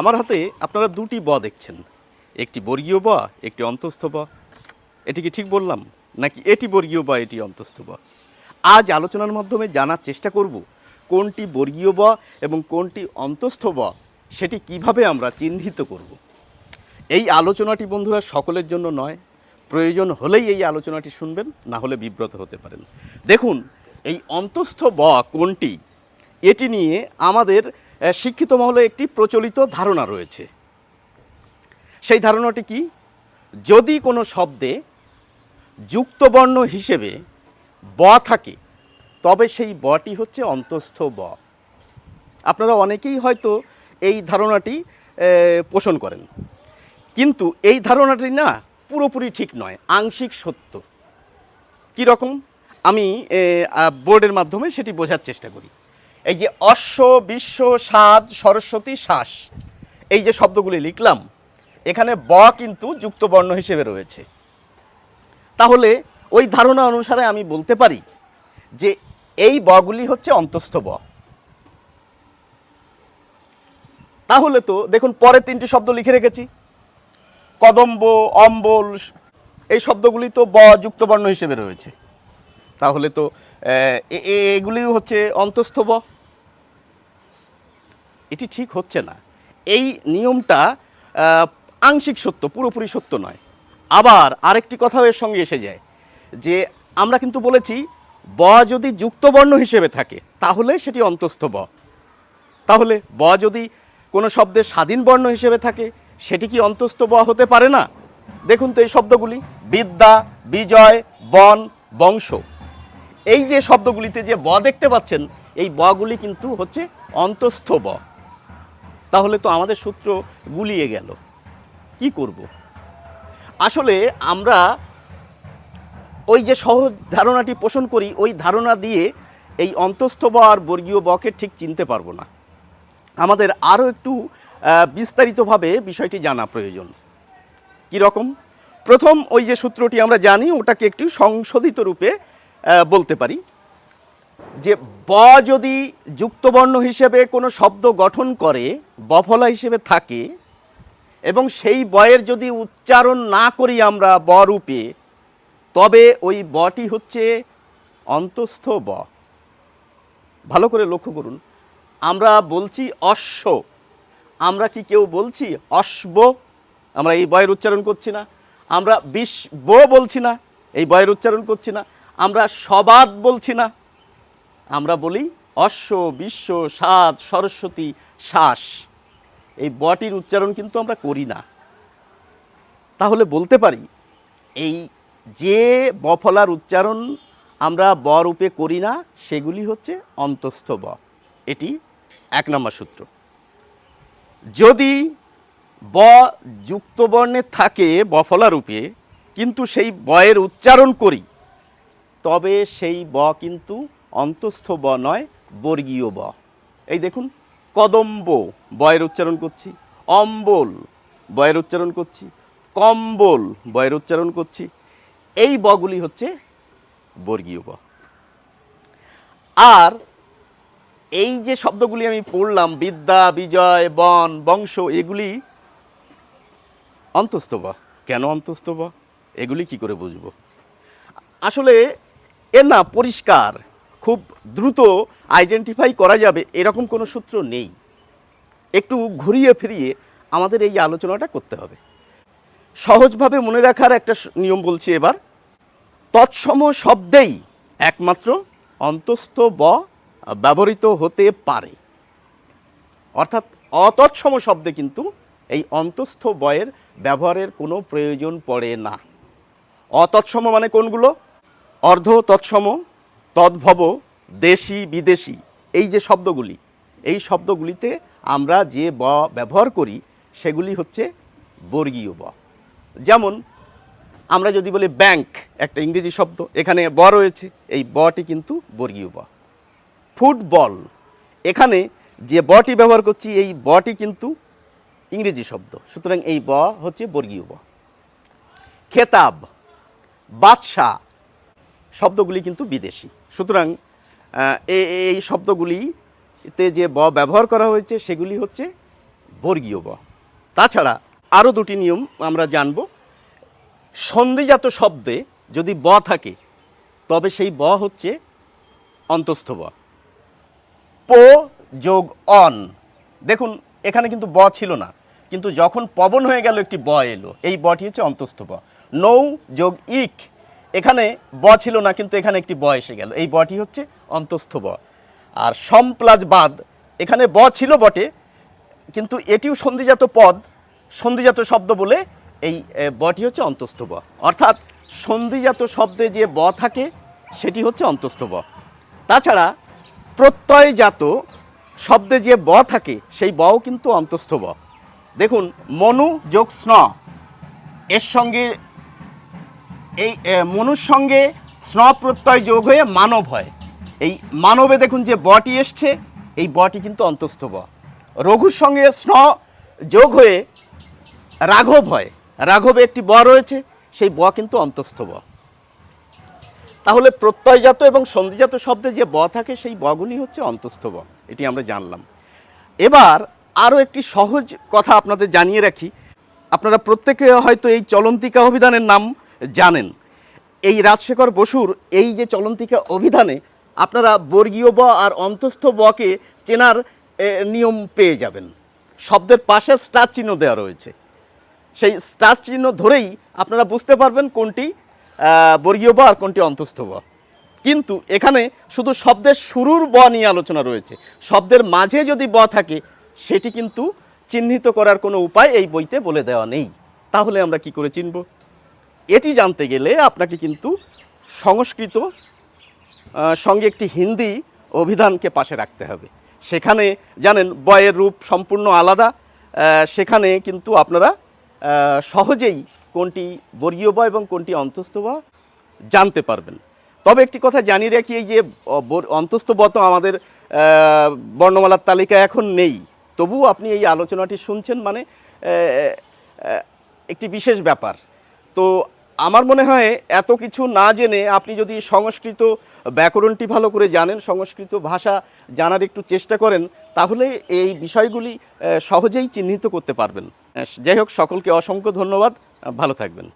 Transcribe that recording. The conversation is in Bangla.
আমার হাতে আপনারা দুটি ব দেখছেন। একটি বর্গীয় ব, একটি অন্তস্থ ব। এটি কি ঠিক বললাম? নাকি এটি বর্গীয় বা, এটি অন্তস্থ ব? আজ আলোচনার মাধ্যমে জানার চেষ্টা করব, কোনটি বর্গীয় ব এবং কোনটি অন্তস্থ ব, সেটি কীভাবে আমরা চিহ্নিত করব? এই আলোচনাটি বন্ধুরা সকলের জন্য নয়, প্রয়োজন হলেই এই আলোচনাটি শুনবেন, না হলে বিব্রত হতে পারেন। দেখুন, এই অন্তস্থ ব কোনটি? এটি নিয়ে আমাদের শিক্ষিত মহলে একটি প্রচলিত ধারণা রয়েছে। সেই ধারণাটি কি? যদি কোনো শব্দে যুক্তবর্ণ হিসেবে ব থাকে, তবে সেই বটি হচ্ছে অন্তস্থ ব। আপনারা অনেকেই হয়তো এই ধারণাটি পোষণ করেন। কিন্তু এই ধারণাটি না, পুরোপুরি ঠিক নয়, আংশিক সত্য। কীরকম আমি বোর্ডের মাধ্যমে সেটি বোঝার চেষ্টা করি। এই যে অশ্ব, বিশ্ব সাদ সরস্বতী, শ্বাস, এই যে শব্দগুলি লিখলাম, এখানে ব কিন্তু যুক্তবর্ণ হিসেবে রয়েছে। তাহলে ওই ধারণা অনুসারে আমি বলতে পারি যে এই বগুলি হচ্ছে অন্তস্থ ব। তাহলে তো দেখুন পরে তিনটি শব্দ লিখে রেখেছি। কদম্ব, অম্বল, এই শব্দগুলি তো ব যুক্তবর্ণ হিসেবে রয়েছে। তাহলে তো এগুলিও হচ্ছে অন্তস্থ ব। এটি ঠিক হচ্ছে না। এই নিয়মটা আংশিক সত্য, পুরোপুরি সত্য নয়। আবার আরেকটি কথাও এর সঙ্গে এসে যায়, যে আমরা কিন্তু বলেছি, ব যদি যুক্তবর্ণ হিসেবে থাকে, তাহলে সেটি অন্তস্থ ব। তাহলে ব যদি কোনো শব্দের স্বাধীন বর্ণ হিসেবে থাকে, সেটি কি অন্তস্থ ব হতে পারে না? দেখুন তো এই শব্দগুলি, বিদ্যা, বিজয়, বন, বংশ। এই যে শব্দগুলিতে যে ব দেখতে পাচ্ছেন, এই বগুলি কিন্তু হচ্ছে অন্তস্থ ব। তাহলে তো আমাদের সূত্র গুলিয়ে গেল। কি করব? আসলে আমরা ওই যে সহজ ধারণাটি পোষণ করি, ওই ধারণা দিয়ে এই অন্তস্থ ব আর বর্গীয় বকে ঠিক চিনতে পারব না। আমাদের আরও একটু বিস্তারিতভাবে বিষয়টি জানা প্রয়োজন। কি রকম? প্রথম ওই যে সূত্রটি আমরা জানি, ওটাকে একটু সংশোধিত রূপে বলতে পারি। যে ব যদি যুক্তবর্ণ হিসেবে কোনো শব্দ গঠন করে, বফলা হিসেবে থাকে, এবং সেই বয়ের যদি উচ্চারণ না করি আমরা ব রূপে তবে ওই বটি হচ্ছে অন্তস্থ ব। ভালো করে লক্ষ্য করুন। আমরা বলছি অশ্ব। আমরা কি কেউ বলছি অশ্ব? আমরা এই বয়ের উচ্চারণ করছি না। আমরা বিশ বলছি না, এই বয়ের উচ্চারণ করছি না। আমরা সবাদ বলছি না। আমরা বলি অশ্ব, বিশ্ব, সাত, সরস্বতী, শ্বাস। এই বটির উচ্চারণ কিন্তু আমরা করি না। তাহলে বলতে পারি, এই যে বফলার উচ্চারণ আমরা ব রূপে করি না, সেগুলি হচ্ছে অন্তস্থ ব। এটি এক নম্বর সূত্র। যদি ব যুক্ত বর্ণে থাকে বফলা রূপে, কিন্তু সেই বয়ের উচ্চারণ করি, তবে সেই ব কিন্তু অন্তস্থ ব নয়, বর্গীয় ব। এই দেখুন, কদম্ব বয়ের উচ্চারণ করছি, অম্বল বয়ের উচ্চারণ করছি, কম্বল বয়ের উচ্চারণ করছি, এই বগুলি হচ্ছে বর্গীয় ব। আর এই যে শব্দগুলি আমি পড়লাম, বিদ্যা, বিজয়, বন, বংশ, এগুলি অন্তস্থ বা। কেন অন্তস্থ বা? এগুলি কি করে বুঝব? আসলে এ না, পরিষ্কার। খুব দ্রুত আইডেন্টিফাই করা যাবে, এরকম কোনো সূত্র নেই। একটু ঘুরিয়ে ফিরিয়ে আমাদের এই আলোচনাটা করতে হবে। সহজভাবে মনে রাখার একটা নিয়ম বলছি এবার। তৎসম শব্দেই একমাত্র অন্তস্থ ব ব্যবহৃত হতে পারে। অর্থাৎ অতৎসম শব্দে কিন্তু এই অন্তস্থ বয়ের ব্যবহারের কোনো প্রয়োজন পড়ে না। অতৎসম মানে কোনগুলো? অর্ধ তৎসম তদ্ভব দেশি বিদেশি, এই যে শব্দগুলি, এই শব্দগুলিতে আমরা যে ব ব্যবহার করি, সেগুলি হচ্ছে বর্গীয় ব। যেমন, আমরা যদি বলি ব্যাংক, একটা ইংরেজি শব্দ, এখানে ব রয়েছে, এই বটি কিন্তু বর্গীয় ব। ফুটবল, এখানে যে বটি ব্যবহার করছি, এই বটি কিন্তু ইংরেজি শব্দ, সুতরাং এই ব হচ্ছে বর্গীয় ব। খেতাব, বাদশাহ শব্দগুলি কিন্তু বিদেশি। সুতরাং এই শব্দগুলিতে যে ব ব্যবহার করা হয়েছে, সেগুলি হচ্ছে বর্গীয় ব। তাছাড়া আরও দুটি নিয়ম আমরা জানব। সন্ধিজাত শব্দে যদি ব থাকে, তবে সেই ব হচ্ছে অন্তস্থ ব। পো যোগ অন। দেখুন, এখানে কিন্তু ব ছিল না, কিন্তু যখন পবন হয়ে গেল, একটি ব এলো। এই বটি হচ্ছে অন্তস্থ ব। নৌ যোগ ইক। এখানে ব ছিল না, কিন্তু এখানে একটি ব এসে গেল। এই বটি হচ্ছে অন্তস্থ ব। আর সম্প্লাজ বাদ, এখানে ব ছিল বটে, কিন্তু এটিও সন্ধিজাত পদ, সন্ধিজাত শব্দ বলে এই বটি হচ্ছে অন্তস্থ ব। অর্থাৎ সন্ধিজাত শব্দে যে ব থাকে, সেটি হচ্ছে অন্তস্থ ব। তাছাড়া প্রত্যয়জাত শব্দে যে ব থাকে, সেই বও কিন্তু অন্তস্থ ব। দেখুন, মনু যোগ স্ন, এর সঙ্গে এই মনুর সঙ্গে স্ন প্রত্যয় যোগ হয়ে মানব হয়। এই মানবে দেখুন যে বটি এসছে, এই বটি কিন্তু অন্তস্থ ব। রঘুর সঙ্গে স্ন যোগ হয়ে রাঘব হয়। রাঘবে একটি ব রয়েছে, সেই ব কিন্তু অন্তস্থ ব। তাহলে প্রত্যয়জাত এবং সন্ধিজাত শব্দে যে ব থাকে, সেই বগুলি হচ্ছে অন্তস্থ ব, এটি আমরা জানলাম। এবার আরও একটি সহজ কথা আপনাদের জানিয়ে রাখি। আপনারা প্রত্যেকে হয়তো এই চলন্তিকা অভিধানের নাম জানেন। এই রাজশেখর বসুর এই যে চলন্তিকা অভিধানে আপনারা বর্গীয় ব আর অন্তস্থ বকে চেনার নিয়ম পেয়ে যাবেন। শব্দের পাশে স্টার চিহ্ন দেওয়া রয়েছে। সেই স্টার চিহ্ন ধরেই আপনারা বুঝতে পারবেন কোনটি বর্গীয় ব আর কোনটি অন্তস্থ ব। কিন্তু এখানে শুধু শব্দের শুরুর ব নিয়ে আলোচনা রয়েছে। শব্দের মাঝে যদি ব থাকে, সেটি কিন্তু চিহ্নিত করার কোনো উপায় এই বইতে বলে দেওয়া নেই। তাহলে আমরা কি করে চিনব? এটি জানতে গেলে আপনাকে কিন্তু সংস্কৃত সঙ্গে একটি হিন্দি অভিধানকে পাশে রাখতে হবে। সেখানে জানেন বয়ের রূপ সম্পূর্ণ আলাদা সেখানে কিন্তু আপনারা সহজেই কোনটি বর্গীয় ব এবং কোনটি অন্তস্থ ব জানতে পারবেন। তবে একটি কথা জানিয়ে রাখি, এই যে অন্তস্থ ব তো আমাদের বর্ণমালার তালিকা এখন নেই। তবুও আপনি এই আলোচনাটি শুনছেন মানে একটি বিশেষ ব্যাপার। তো আমার মনে হয় এত কিছু না জেনে আপনি যদি সংস্কৃত ব্যাকরণটি ভালো করে জানেন, সংস্কৃত ভাষা জানার একটু চেষ্টা করেন, তাহলে এই বিষয়গুলি সহজেই চিহ্নিত করতে পারবেন। যাই হোক, সকলকে অসংখ্য ধন্যবাদ। ভালো থাকবেন।